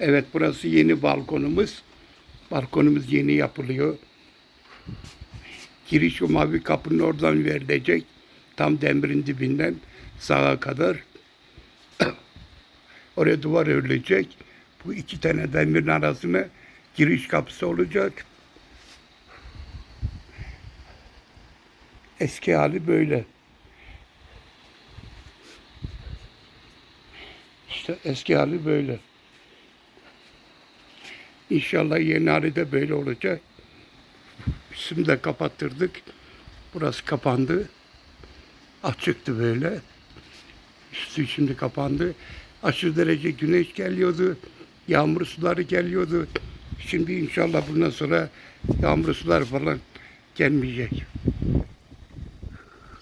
Evet burası yeni balkonumuz. Balkonumuz yeni yapılıyor. Giriş o mavi kapının oradan verilecek. Tam demirin dibinden sağa kadar. Oraya duvar örülecek. Bu iki tane demirin arasına giriş kapısı olacak. Eski hali böyle. İşte eski hali böyle. İnşallah yeni hali de böyle olacak. Şimdi de kapattırdık. Burası kapandı. Açıktı böyle. Üstü şimdi kapandı. Aşırı derece güneş geliyordu. Yağmur suları geliyordu. Şimdi inşallah bundan sonra yağmur sular falan gelmeyecek.